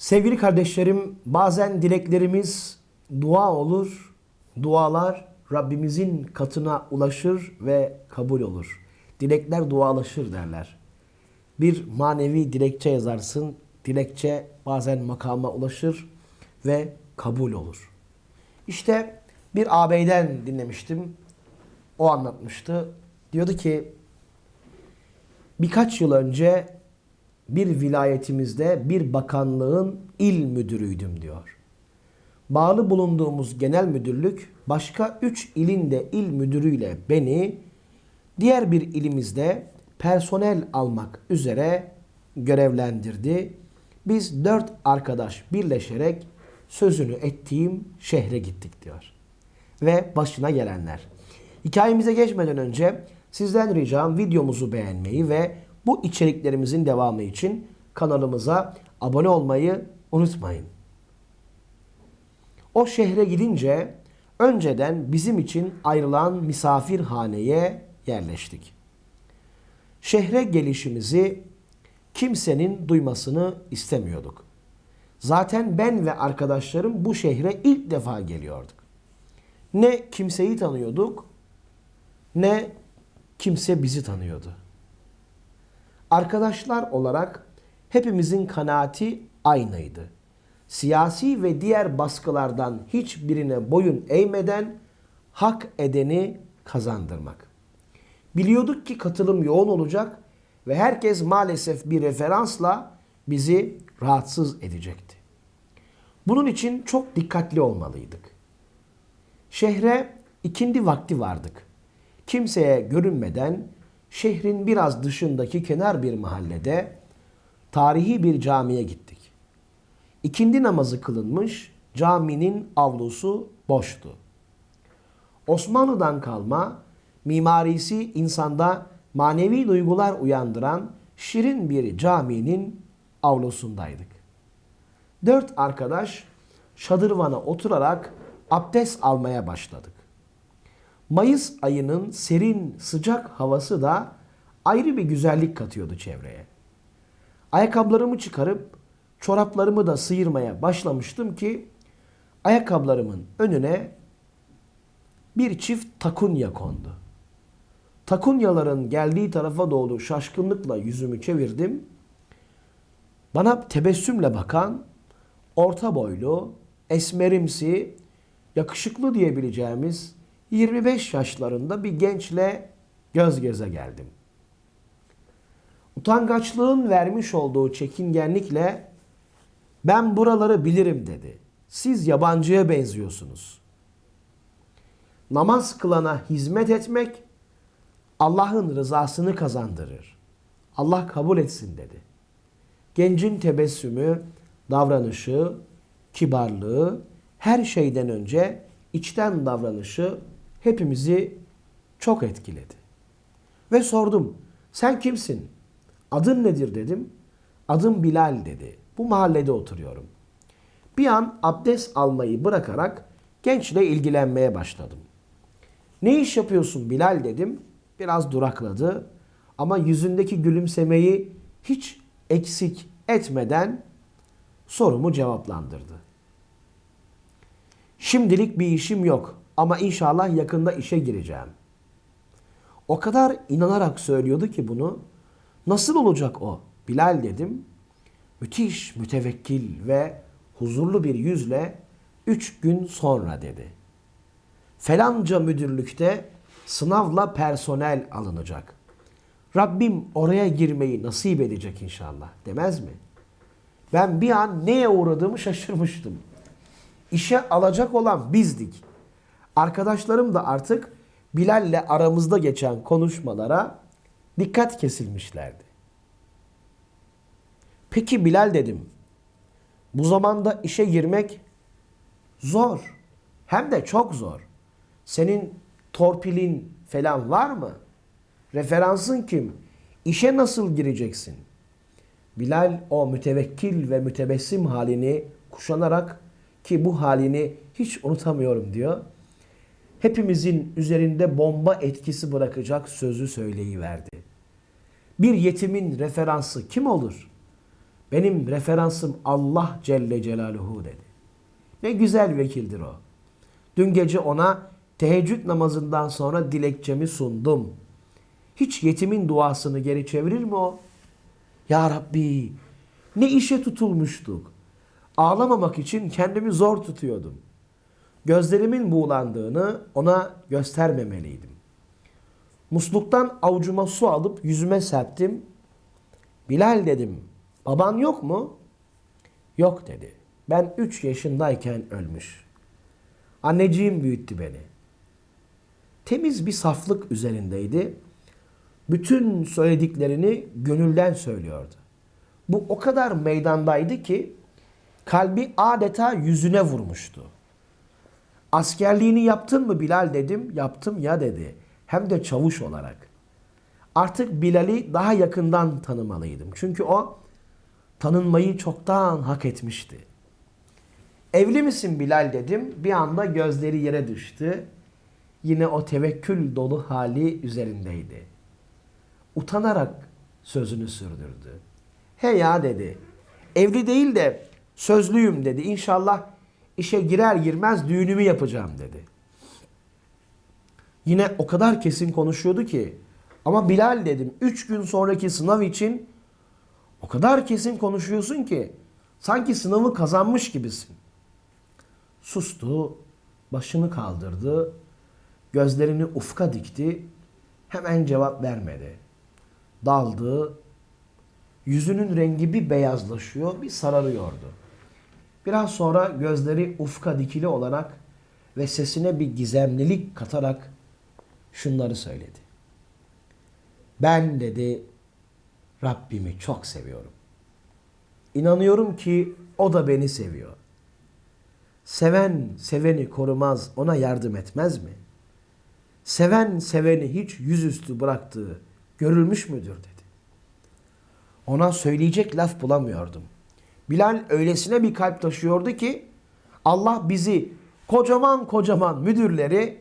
Sevgili kardeşlerim, bazen dileklerimiz dua olur. Dualar Rabbimizin katına ulaşır ve kabul olur. Dilekler dualaşır derler. Bir manevi dilekçe yazarsın. Dilekçe bazen makama ulaşır ve kabul olur. İşte bir ağabeyden dinlemiştim. O anlatmıştı. Diyordu ki birkaç yıl önce bir vilayetimizde bir bakanlığın il müdürüydüm diyor. Bağlı bulunduğumuz genel müdürlük başka 3 ilin de il müdürüyle beni diğer bir ilimizde personel almak üzere görevlendirdi. Biz dört arkadaş birleşerek sözünü ettiğim şehre gittik diyor. Ve başına gelenler. Hikayemize geçmeden önce sizden ricam videomuzu beğenmeyi ve bu içeriklerimizin devamı için kanalımıza abone olmayı unutmayın. O şehre gidince önceden bizim için ayrılan misafirhaneye yerleştik. Şehre gelişimizi kimsenin duymasını istemiyorduk. Zaten ben ve arkadaşlarım bu şehre ilk defa geliyorduk. Ne kimseyi tanıyorduk ne kimse bizi tanıyordu. Arkadaşlar olarak hepimizin kanaati aynıydı. Siyasi ve diğer baskılardan hiçbirine boyun eğmeden hak edeni kazandırmak. Biliyorduk ki katılım yoğun olacak ve herkes maalesef bir referansla bizi rahatsız edecekti. Bunun için çok dikkatli olmalıydık. Şehre ikindi vakti vardık. Kimseye görünmeden şehrin biraz dışındaki kenar bir mahallede tarihi bir camiye gittik. İkindi namazı kılınmış, caminin avlusu boştu. Osmanlı'dan kalma, mimarisi insanda manevi duygular uyandıran şirin bir caminin avlusundaydık. Dört arkadaş şadırvana oturarak abdest almaya başladık. Mayıs ayının serin sıcak havası da ayrı bir güzellik katıyordu çevreye. Ayakkabılarımı çıkarıp çoraplarımı da sıyırmaya başlamıştım ki ayakkabılarımın önüne bir çift takunya kondu. Takunyaların geldiği tarafa doğru şaşkınlıkla yüzümü çevirdim. Bana tebessümle bakan, orta boylu, esmerimsi, yakışıklı diyebileceğimiz 25 yaşlarında bir gençle göz göze geldim. Utangaçlığın vermiş olduğu çekingenlikle ben buraları bilirim dedi. Siz yabancıya benziyorsunuz. Namaz kılana hizmet etmek Allah'ın rızasını kazandırır. Allah kabul etsin dedi. Gencin tebessümü, davranışı, kibarlığı, her şeyden önce içten davranışı hepimizi çok etkiledi. Ve sordum, sen kimsin? Adın nedir dedim. Adım Bilal dedi. Bu mahallede oturuyorum. Bir an abdest almayı bırakarak gençle ilgilenmeye başladım. Ne iş yapıyorsun Bilal dedim. Biraz durakladı ama yüzündeki gülümsemeyi hiç eksik etmeden sorumu cevaplandırdı. Şimdilik bir işim yok ama inşallah yakında işe gireceğim. O kadar inanarak söylüyordu ki bunu. Nasıl olacak o? Bilal dedim. Müthiş, mütevekkil ve huzurlu bir yüzle üç gün sonra dedi. Felanca müdürlükte sınavla personel alınacak. Rabbim oraya girmeyi nasip edecek inşallah demez mi? Ben bir an neye uğradığımı şaşırmıştım. İşe alacak olan bizdik. Arkadaşlarım da artık Bilal'le aramızda geçen konuşmalara dikkat kesilmişlerdi. Peki Bilal dedim. Bu zamanda işe girmek zor. Hem de çok zor. Senin torpilin falan var mı? Referansın kim? İşe nasıl gireceksin? Bilal o mütevekkil ve mütebessim halini kuşanarak ki bu halini hiç unutamıyorum diyor. Hepimizin üzerinde bomba etkisi bırakacak sözü söyleyiverdi. Bir yetimin referansı kim olur? Benim referansım Allah Celle Celaluhu dedi. Ne güzel vekildir o. Dün gece ona teheccüd namazından sonra dilekçemi sundum. Hiç yetimin duasını geri çevirir mi o? Ya Rabbi ne işe tutulmuştuk. Ağlamamak için kendimi zor tutuyordum. Gözlerimin buğulandığını ona göstermemeliydim. Musluktan avucuma su alıp yüzüme serptim. Bilal dedim, baban yok mu? Yok dedi. Ben 3 yaşındayken ölmüş. Anneciğim büyüttü beni. Temiz bir saflık üzerindeydi. Bütün söylediklerini gönülden söylüyordu. Bu o kadar meydandaydı ki kalbi adeta yüzüne vurmuştu. Askerliğini yaptın mı Bilal dedim. Yaptım ya dedi. Hem de çavuş olarak. Artık Bilal'i daha yakından tanımalıydım. Çünkü o tanınmayı çoktan hak etmişti. Evli misin Bilal dedim. Bir anda gözleri yere düştü. Yine o tevekkül dolu hali üzerindeydi. Utanarak sözünü sürdürdü. He ya dedi. Evli değil de sözlüyüm dedi. İnşallah işe girer girmez düğünümü yapacağım dedi. Yine o kadar kesin konuşuyordu ki ama Bilal dedim 3 gün sonraki sınav için o kadar kesin konuşuyorsun ki sanki sınavı kazanmış gibisin. Sustu, başını kaldırdı, gözlerini ufka dikti, hemen cevap vermedi. Daldı, yüzünün rengi bir beyazlaşıyor, bir sararıyordu. Biraz sonra gözleri ufka dikili olarak ve sesine bir gizemlilik katarak şunları söyledi. Ben dedi Rabbimi çok seviyorum. İnanıyorum ki o da beni seviyor. Seven seveni korumaz, ona yardım etmez mi? Seven seveni hiç yüzüstü bıraktığı görülmüş müdür dedi. Ona söyleyecek laf bulamıyordum. Bilal öylesine bir kalp taşıyordu ki Allah bizi kocaman kocaman müdürleri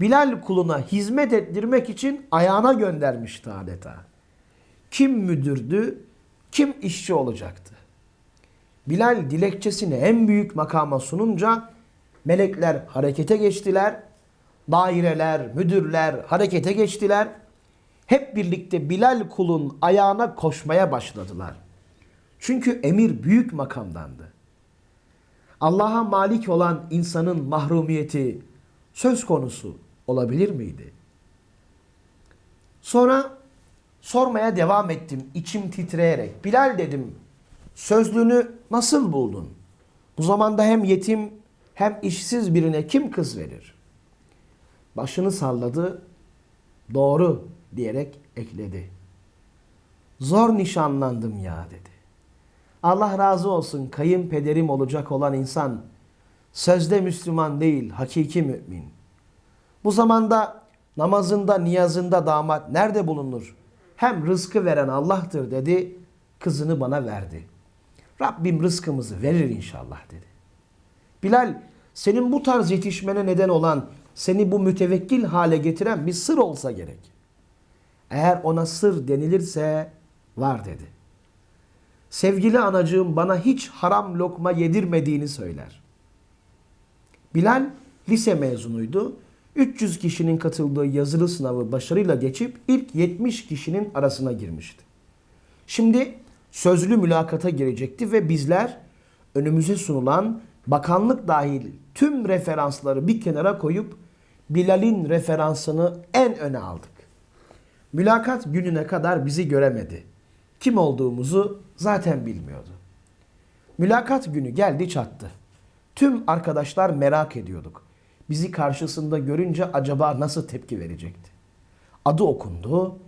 Bilal kuluna hizmet ettirmek için ayağına göndermişti adeta. Kim müdürdü, kim işçi olacaktı. Bilal dilekçesini en büyük makama sununca melekler harekete geçtiler. Daireler, müdürler harekete geçtiler. Hep birlikte Bilal kulun ayağına koşmaya başladılar. Çünkü emir büyük makamdandı. Allah'a malik olan insanın mahrumiyeti söz konusu olabilir miydi? Sonra sormaya devam ettim içim titreyerek. Bilal dedim sözlüğünü nasıl buldun? Bu zamanda hem yetim hem işsiz birine kim kız verir? Başını salladı. Doğru diyerek ekledi. Zor nişanlandım ya dedi. Allah razı olsun kayınpederim olacak olan insan sözde Müslüman değil hakiki mümin. Bu zamanda namazında niyazında damat nerede bulunur? Hem rızkı veren Allah'tır dedi kızını bana verdi. Rabbim rızkımızı verir inşallah dedi. Bilal senin bu tarz yetişmene neden olan seni bu mütevekkil hale getiren bir sır olsa gerek. Eğer ona sır denilirse var dedi. Sevgili anacığım bana hiç haram lokma yedirmediğini söyler. Bilal lise mezunuydu. 300 kişinin katıldığı yazılı sınavı başarıyla geçip ilk 70 kişinin arasına girmişti. Şimdi sözlü mülakata girecekti ve bizler önümüze sunulan bakanlık dahil tüm referansları bir kenara koyup Bilal'in referansını en öne aldık. Mülakat gününe kadar bizi göremedi. Kim olduğumuzu zaten bilmiyordu. Mülakat günü geldi çattı. Tüm arkadaşlar merak ediyorduk. Bizi karşısında görünce acaba nasıl tepki verecekti? Adı okundu,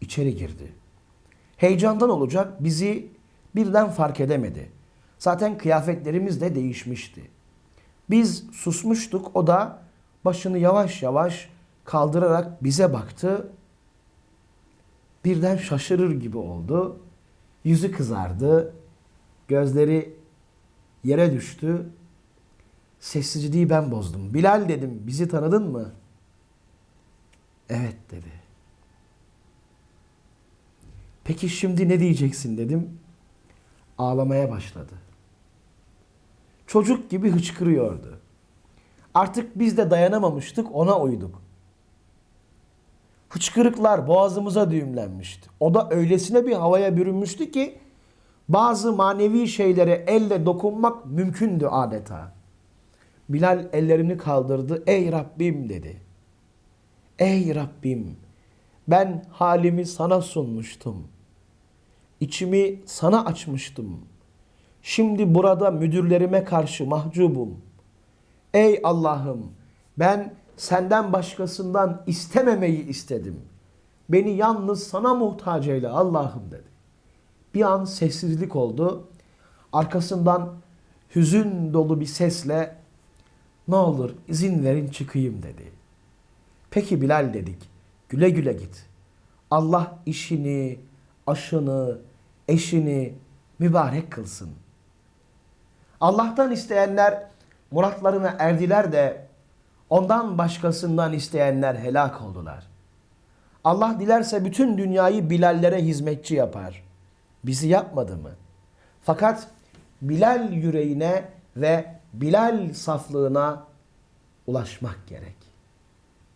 içeri girdi. Heyecandan olacak bizi birden fark edemedi. Zaten kıyafetlerimiz de değişmişti. Biz susmuştuk, o da başını yavaş yavaş kaldırarak bize baktı. Birden şaşırır gibi oldu. Yüzü kızardı. Gözleri yere düştü. Sessizliği ben bozdum. Bilal dedim, bizi tanıdın mı? Evet dedi. Peki şimdi ne diyeceksin dedim. ağlamaya başladı. Çocuk gibi hıçkırıyordu. Artık biz de dayanamamıştık, ona uyduk. Hıçkırıklar boğazımıza düğümlenmişti. O da öylesine bir havaya bürünmüştü ki bazı manevi şeylere elle dokunmak mümkündü adeta. Bilal ellerini kaldırdı. Ey Rabbim dedi. Ey Rabbim ben halimi sana sunmuştum. İçimi sana açmıştım. Şimdi burada müdürlerime karşı mahcubum. Ey Allah'ım ben senden başkasından istememeyi istedim. Beni yalnız sana muhtaç eyle Allah'ım dedi. Bir an sessizlik oldu. Arkasından hüzün dolu bir sesle ne olur izin verin çıkayım dedi. Peki Bilal dedik. Güle güle git. Allah işini, aşını, eşini mübarek kılsın. Allah'tan isteyenler muratlarına erdiler de ondan başkasından isteyenler helak oldular. Allah dilerse bütün dünyayı Bilallere hizmetçi yapar. Bizi yapmadı mı? Fakat Bilal yüreğine ve Bilal saflığına ulaşmak gerek.